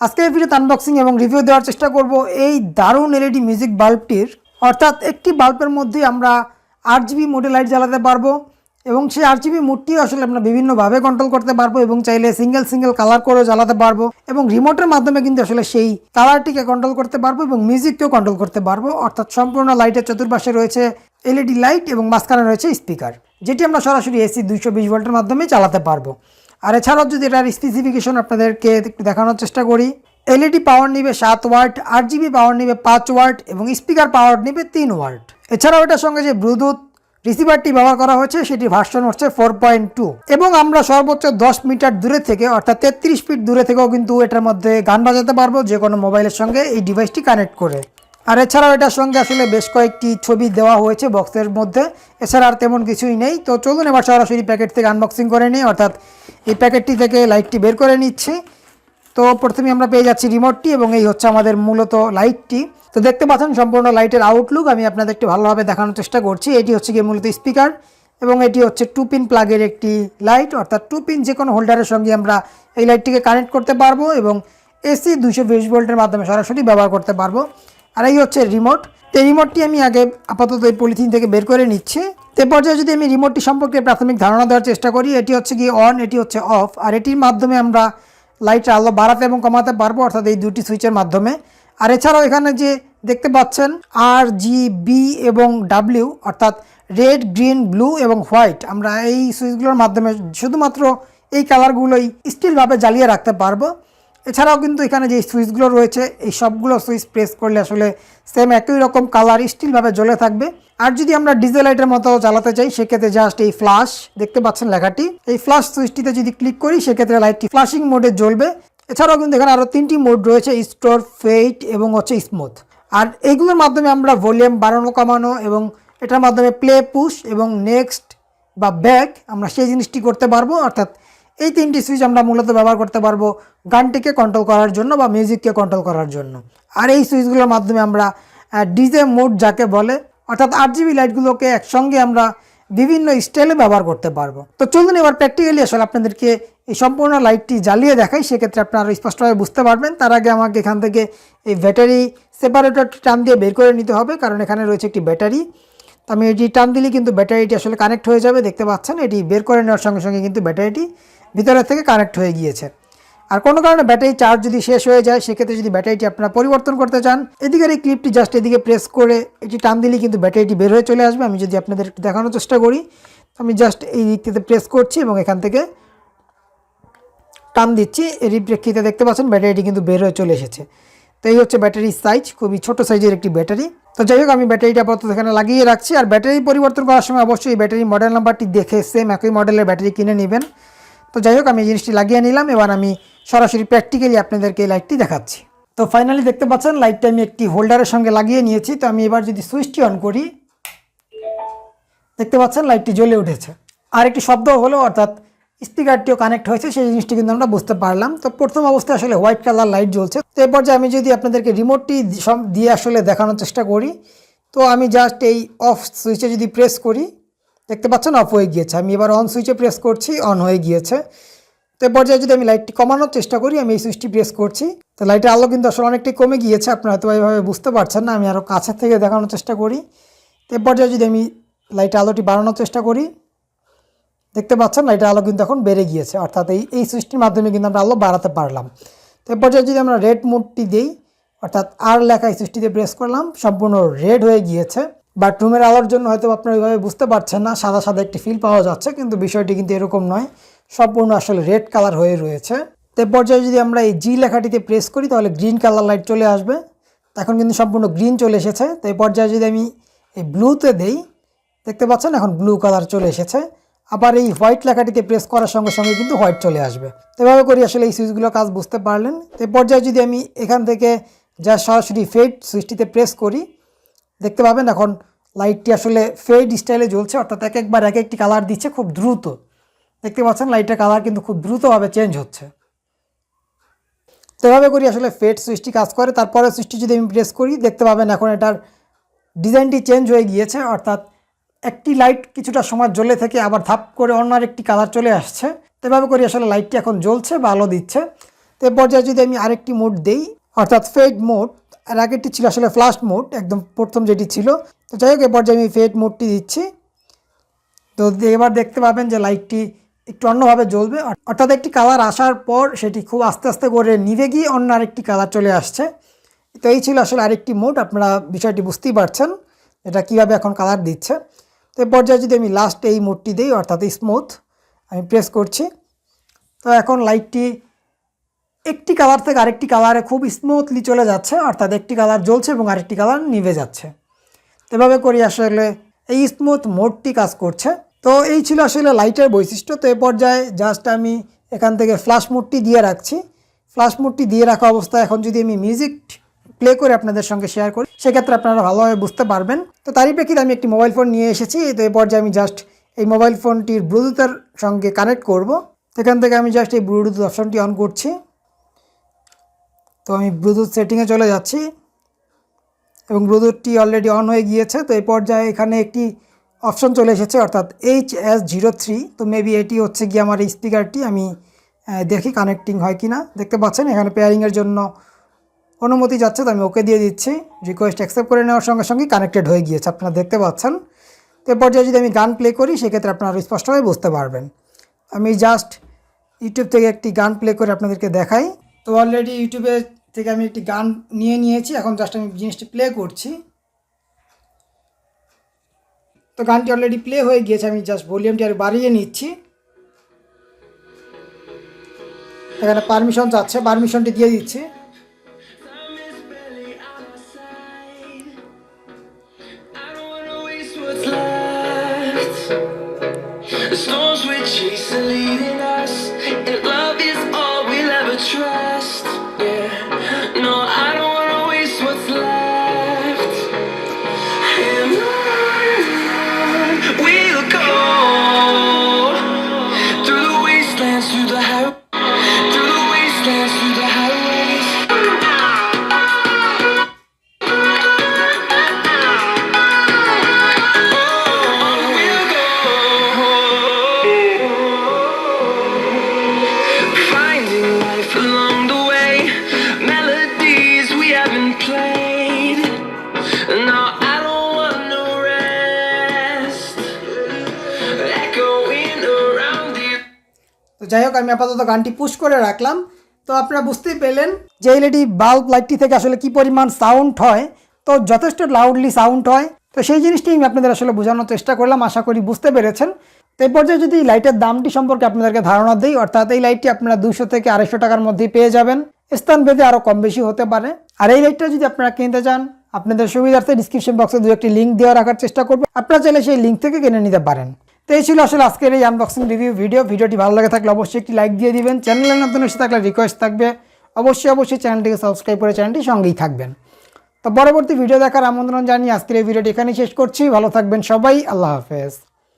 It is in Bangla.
আজকে এই ভিডিওতে আনবক্সিং এবং রিভিউ দেওয়ার চেষ্টা করব এই দারুণ এলইডি মিউজিক বাল্বটির অর্থাৎ একটি বাল্বের মধ্যে আমরা আট জিবি মোডে লাইট জ্বালাতে পারব এবং সেই আট জিবি মোডটি আসলে আমরা বিভিন্নভাবে কন্ট্রোল করতে পারব এবং চাইলে সিঙ্গেল সিঙ্গেল কালার করেও জ্বালাতে পারব এবং রিমোটের মাধ্যমে কিন্তু আসলে সেই কালারটিকে কন্ট্রোল করতে পারব এবং মিউজিককেও কন্ট্রোল করতে পারব। অর্থাৎ সম্পূর্ণ লাইটের চতুর্পাশে রয়েছে এলইডি লাইট এবং মাঝখানে রয়েছে স্পিকার যেটি আমরা সরাসরি এসি দুইশো বিশ ভোল্টের মাধ্যমে চালাতে পারব। আর এছাড়াও যদি এটার স্পেসিফিকেশন আপনাদেরকে একটু দেখানোর চেষ্টা করি এলইডি পাওয়ার নিবে সাত ওয়াট, আট জিবি পাওয়ার নিবে পাঁচ ওয়াট এবং স্পিকার পাওয়ার নিবে তিন ওয়াট। এছাড়াও এটার সঙ্গে যে ব্লুটুথ রিসিভারটি ব্যবহার করা হয়েছে সেটি ভার্সন হচ্ছে ফোর পয়েন্ট টু এবং আমরা সর্বোচ্চ দশ মিটার দূরে থেকে, অর্থাৎ তেত্রিশ ফিট দূরে থেকেও কিন্তু এটার মধ্যে গান বাজাতে পারব যে কোনো মোবাইলের সঙ্গে এই ডিভাইসটি কানেক্ট করে। আর এছাড়াও এটার সঙ্গে আসলে বেশ কয়েকটি ছবি দেওয়া হয়েছে বক্সের মধ্যে, এছাড়া আর তেমন কিছুই নেই। তো চলুন এবার সরাসরি প্যাকেট থেকে আনবক্সিং করে নিই, অর্থাৎ এই প্যাকেটটি থেকে লাইটটি বের করে নিচ্ছি। তো প্রথমে আমরা পেয়ে যাচ্ছি রিমোটটি এবং এই হচ্ছে আমাদের মূলত লাইটটি। তো দেখতে পাচ্ছেন সম্পূর্ণ লাইটের আউটলুক আমি আপনাদের একটু ভালোভাবে দেখানোর চেষ্টা করছি। এটি হচ্ছে গিয়ে মূলত স্পিকার এবং এটি হচ্ছে টু পিন প্লাগের একটি লাইট অর্থাৎ টু পিন যে কোনো হোল্ডারের সঙ্গে আমরা এই লাইটটিকে কানেক্ট করতে পারব এবং এসি দুশো বিশ ভোল্টের মাধ্যমে সরাসরি ব্যবহার করতে পারব। আর এই হচ্ছে রিমোট তো এই রিমোটটি আমি আগে আপাতত এই পলিথিন থেকে বের করে নিচ্ছি। তো পর্যায়ে যদি আমি রিমোটটি সম্পর্কে প্রাথমিক ধারণা দেওয়ার চেষ্টা করি, এটি হচ্ছে কি অন এটি হচ্ছে অফ আর এটির মাধ্যমে আমরা লাইটের আলো বাড়াতে এবং কমাতে পারব, অর্থাৎ এই দুটি সুইচের মাধ্যমে। আর এছাড়াও এখানে যে দেখতে পাচ্ছেন আর জি বি এবং ডাব্লিউ অর্থাৎ রেড গ্রিন ব্লু এবং হোয়াইট আমরা এই সুইচগুলোর মাধ্যমে শুধুমাত্র এই কালারগুলোই স্টিলভাবে জ্বালিয়ে রাখতে পারব। এছাড়াও কিন্তু এখানে যে সুইচগুলো রয়েছে, এই সবগুলো সুইচ প্রেস করলে আসলে সেম একই রকম কালার স্টিলভাবে জ্বলে থাকবে। আর যদি আমরা ডিজেল লাইটের মতো জ্বালাতে চাই, সেক্ষেত্রে জাস্ট এই ফ্লাশ দেখতে পাচ্ছেন লেখাটি। এই ফ্লাশ সুইচটিতে যদি ক্লিক করি, সেক্ষেত্রে লাইটটি ফ্লাশিং মোডে জ্বলবে। এছাড়াও কিন্তু এখানে আরও তিনটি মোড রয়েছে স্টোর ফেইট এবং হচ্ছে স্মুথ আর এইগুলোর মাধ্যমে আমরা ভলিউম বাড়ানো, কমানো এবং এটার মাধ্যমে প্লে পুশ এবং নেক্সট বা ব্যাক আমরা সেই জিনিসটি করতে পারব। অর্থাৎ এই তিনটি সুইচ আমরা মূলত ব্যবহার করতে পারব গানটিকে কন্ট্রোল করার জন্য বা মিউজিককে কন্ট্রোল করার জন্য। আর এই সুইচগুলোর মাধ্যমে আমরা ডিজে মোড যাকে বলে, অর্থাৎ আট জিবি লাইটগুলোকে একসঙ্গে আমরা বিভিন্ন স্টাইলে ব্যবহার করতে পারব। তো চলুন এবার প্র্যাকটিক্যালি আসলে আপনাদেরকে এই সম্পূর্ণ লাইটটি জ্বালিয়ে দেখাই, সেক্ষেত্রে আপনারা স্পষ্টভাবে বুঝতে পারবেন। তার আগে আমাকে এখান থেকে এই ব্যাটারি সেপারেটরটি টান দিয়ে বের করে নিতে হবে, কারণ এখানে রয়েছে একটি ব্যাটারি তো আমি এটি টান দিলে কিন্তু ব্যাটারিটি আসলে কানেক্ট হয়ে যাবে, দেখতে পাচ্ছেন? এটি বের করে নেওয়ার সঙ্গে সঙ্গে কিন্তু ব্যাটারিটি ভিতরে থেকে কানেক্ট হয়ে গিয়েছে। আর কোনো কারণে ব্যাটারি চার্জ যদি শেষ হয়ে যায়, সেক্ষেত্রে যদি ব্যাটারিটি আপনারা পরিবর্তন করতে চান, এদিকের এই ক্লিপটি জাস্ট এদিকে প্রেস করে এটি টান দিলেই কিন্তু ব্যাটারিটি বের হয়ে চলে আসবে। আমি যদি আপনাদের একটু দেখানোর চেষ্টা করি আমি জাস্ট এই দিকটিতে প্রেস করছি এবং এখান থেকে টান দিচ্ছি। এরই প্রেক্ষিতে দেখতে পাচ্ছেন ব্যাটারিটি কিন্তু বের হয়ে চলে এসেছে। তো এই হচ্ছে ব্যাটারির সাইজ খুবই ছোট সাইজের একটি ব্যাটারি তো যাই হোক, আমি ব্যাটারিটা আপাতত এখানে লাগিয়ে রাখছি। আর ব্যাটারি পরিবর্তন করার সময় অবশ্যই ব্যাটারি মডেল নাম্বারটি দেখে সেম একই মডেলের ব্যাটারি কিনে নেবেন। তো যাই হোক, আমি এই জিনিসটি লাগিয়ে নিলাম। এবার আমি সরাসরি প্র্যাকটিক্যালি আপনাদেরকে এই লাইটটি দেখাচ্ছি। তো ফাইনালি দেখতে পাচ্ছেন লাইটটা আমি একটি হোল্ডারের সঙ্গে লাগিয়ে নিয়েছি। তো আমি এবার যদি সুইচটি অন করি, দেখতে পাচ্ছেন লাইটটি জ্বলে উঠেছে। আর একটি শব্দ হলো, অর্থাৎ স্পিকারটিও কানেক্ট হয়েছে, সেই জিনিসটি কিন্তু আমরা বুঝতে পারলাম। তো প্রথম অবস্থায় আসলে হোয়াইট কালার লাইট জ্বলছে। তো এরপর যে আমি যদি আপনাদেরকে রিমোটটি দিয়ে আসলে দেখানোর চেষ্টা করি, তো আমি জাস্ট এই অফ সুইচে যদি প্রেস করি দেখতে পাচ্ছেন অফ হয়ে গিয়েছে। আমি এবার অন সুইচে প্রেস করছি অন হয়ে গিয়েছে। তো এ পর্যায়ে যদি আমি লাইটটি কমানোর চেষ্টা করি, আমি এই সুইচটি প্রেস করছি। তো লাইটের আলো কিন্তু আসলে অনেকটাই কমে গিয়েছে, আপনারা হয়তো এইভাবে বুঝতে পারছেন না, আমি আরও কাছের থেকে দেখানোর চেষ্টা করি। তো এ পর্যায়ে যদি আমি লাইটের আলোটি বাড়ানোর চেষ্টা করি, দেখতে পাচ্ছেন লাইটের আলো কিন্তু এখন বেড়ে গিয়েছে। অর্থাৎ এই এই সুইচটির মাধ্যমে কিন্তু আমরা আলো বাড়াতে পারলাম। তো এ পর্যায়ে যদি আমরা রেড মোডটি দিই, অর্থাৎ আর লেখা এই সুইচটিতে প্রেস করলাম, সম্পূর্ণ রেড হয়ে গিয়েছে। বাট রুমের আলোর জন্য হয়তো আপনারা ওইভাবে বুঝতে পারছেন না, সাদা সাদা একটি ফিল পাওয়া যাচ্ছে, কিন্তু বিষয়টি কিন্তু এরকম নয়। সম্পূর্ণ আসলে রেড কালার হয়ে রয়েছে। তো পর্যায়ে যদি আমরা এই জি লেখাটিতে প্রেস করি, তাহলে গ্রিন কালার লাইট চলে আসবে। এখন কিন্তু সম্পূর্ণ গ্রিন চলে এসেছে। তো এই পর্যায়ে যদি আমি এই ব্লুতে দেই, দেখতে পাচ্ছেন এখন ব্লু কালার চলে এসেছে। আবার এই হোয়াইট লেখাটিতে প্রেস করার সঙ্গে সঙ্গে কিন্তু হোয়াইট চলে আসবে। এভাবে করি আসলে এই সুইচগুলো কাজ বুঝতে পারলেন। তো পর্যায়ে যদি আমি এখান থেকে যা সরাসরি ফেড সুইচটিতে প্রেস করি দেখতে পাবেন এখন লাইটটি আসলে ফেড স্টাইলে জ্বলছে, অর্থাৎ এক একবার এক একটি কালার দিচ্ছে খুব দ্রুত। দেখতে পাচ্ছেন লাইটের কালার কিন্তু খুব দ্রুতভাবে চেঞ্জ হচ্ছে। তো এভাবে করি আসলে ফেড সুইচটি কাজ করে। তারপরে সুইচটি যদি আমি প্রেস করি, দেখতে পাবেন এখন এটার ডিজাইনটি চেঞ্জ হয়ে গিয়েছে, অর্থাৎ একটি লাইট কিছুটা সময় জ্বলে থেকে আবার ধাপ করে অন্য একটি কালার চলে আসছে। তো এভাবে করি আসলে লাইটটি এখন জ্বলছে বা আলো দিচ্ছে। তো এ পর্যায়ে যদি আমি আরেকটি মোড দেই, অর্থাৎ ফেড মোড আর আগেরটি ছিল আসলে ফ্লাশ মোড একদম প্রথম যেটি ছিল। তো যাই হোক এ পর্যায়ে আমি ফেড মোডটি দিচ্ছি। তো এবার দেখতে পাবেন যে লাইটটি একটু অন্যভাবে জ্বলবে। অর্থাৎ একটি কালার আসার পর সেটি খুব আস্তে আস্তে করে নিভে গিয়ে অন্য আরেকটি কালার চলে আসছে। তো এই ছিল আসলে আরেকটি মোড আপনারা বিষয়টি বুঝতেই পারছেন এটা কীভাবে এখন কালার দিচ্ছে। তো এই পর্যায়ে যদি আমি লাস্ট এই মোডটি দিই, অর্থাৎ স্মুথ আমি প্রেস করছি। তো এখন লাইটটি একটি কালার থেকে আরেকটি কালারে খুব স্মুথলি চলে যাচ্ছে, অর্থাৎ একটি কালার জ্বলছে এবং আরেকটি কালার নিভে যাচ্ছে। এভাবে করি আসলে এই স্মুথ মোডটি কাজ করছে। তো এই ছিল আসলে লাইটের বৈশিষ্ট্য। তো এ পর্যায়ে জাস্ট আমি এখান থেকে ফ্ল্যাশ মোডটি দিয়ে রাখছি। ফ্ল্যাশ মোডটি দিয়ে রাখা অবস্থায় এখন যদি আমি মিউজিক প্লে করে আপনাদের সঙ্গে শেয়ার করি, সেক্ষেত্রে আপনারা ভালোভাবে বুঝতে পারবেন। তো তারই প্রেক্ষিতে আমি একটি মোবাইল ফোন নিয়ে এসেছি। তো এই পর্যায়ে আমি জাস্ট এই মোবাইল ফোনটির ব্লুটুথের সঙ্গে কানেক্ট করব। সেখান থেকে আমি জাস্ট এই ব্লুটুথ অপশনটি অন করছি। তো আমি ব্লুটুথ সেটিংয়ে চলে যাচ্ছি এবং ব্লুটুথটি অলরেডি অন হয়ে গিয়েছে, তো এই পর্যায়ে এখানে একটি অপশন চলে এসেছে, অর্থাৎ এইচ এস জিরো থ্রি তো মেবি এটি হচ্ছে গিয়ে আমার এই স্পিকারটি আমি দেখি কানেক্টিং হয় কি না দেখতে পাচ্ছেন, এখানে পেয়ারিংয়ের জন্য অনুমতি যাচ্ছে, তো আমি ওকে দিয়ে দিচ্ছি। রিকোয়েস্ট অ্যাকসেপ্ট করে নেওয়ার সঙ্গে সঙ্গে কানেক্টেড হয়ে গিয়েছে, আপনারা দেখতে পাচ্ছেন। তো এ পর্যায়ে যদি আমি গান প্লে করি, সেক্ষেত্রে আপনারা স্পষ্টভাবে বুঝতে পারবেন। আমি জাস্ট ইউটিউব থেকে একটি গান প্লে করে আপনাদেরকে দেখাই। তো অলরেডি ইউটিউবে থেকে আমি একটি গান নিয়ে নিয়েছি, এখন জাস্ট আমি জিনিসটি প্লে করছি। তো গানটি অলরেডি প্লে হয়ে গিয়েছে, আমি জাস্ট ভলিউমটি আর বাড়িয়ে নিচ্ছি। এখানে পারমিশন চাচ্ছে পারমিশনটি দিয়ে দিচ্ছি। I যাই হোক, আমি আপাতত গানটি পুশ করে রাখলাম। তো আপনারা বুঝতেই পেলেন যে এলইডি বাল্ব লাইটটি থেকে আসলে কি পরিমাণ সাউন্ড হয়, তো যথেষ্ট লাউডলি সাউন্ড হয়। তো সেই জিনিসটি আমি আপনাদের আসলে বোঝানোর চেষ্টা করলাম, আশা করি বুঝতে পেরেছেন। তো এই পর্যায়ে যদি লাইটের দামটি সম্পর্কে আপনাদেরকে ধারণা দিই, অর্থাৎ এই লাইটটি আপনারা দুশো থেকে আড়াইশো টাকার মধ্যেই পেয়ে যাবেন। স্থান ভেদে আরও কম বেশি হতে পারে। আর এই লাইটটা যদি আপনারা কিনতে চান, আপনাদের সুবিধার্থে ডিসক্রিপশন বক্সে দু একটি লিঙ্ক দেওয়া রাখার চেষ্টা করব। আপনারা চাইলে সেই লিঙ্ক থেকে কিনে নিতে পারেন। তো এই ছিল আসলে আজকের এই আনবক্সিং রিভিউ ভিডিও ভিডিওটি ভালো লাগে থাকলে অবশ্যই একটি লাইক দিয়ে দিবেন। চ্যানেলের নতুন এসে থাকলে রিকোয়েস্ট থাকবে। অবশ্যই অবশ্যই চ্যানেলটিকে সাবস্ক্রাইব করে চ্যানেলটি সঙ্গেই থাকবেন। তো পরবর্তী ভিডিও দেখার আমন্ত্রণ জানিয়ে আজকের এই ভিডিওটি এখানেই শেষ করছি। ভালো থাকবেন সবাই। আল্লাহ হাফেজ।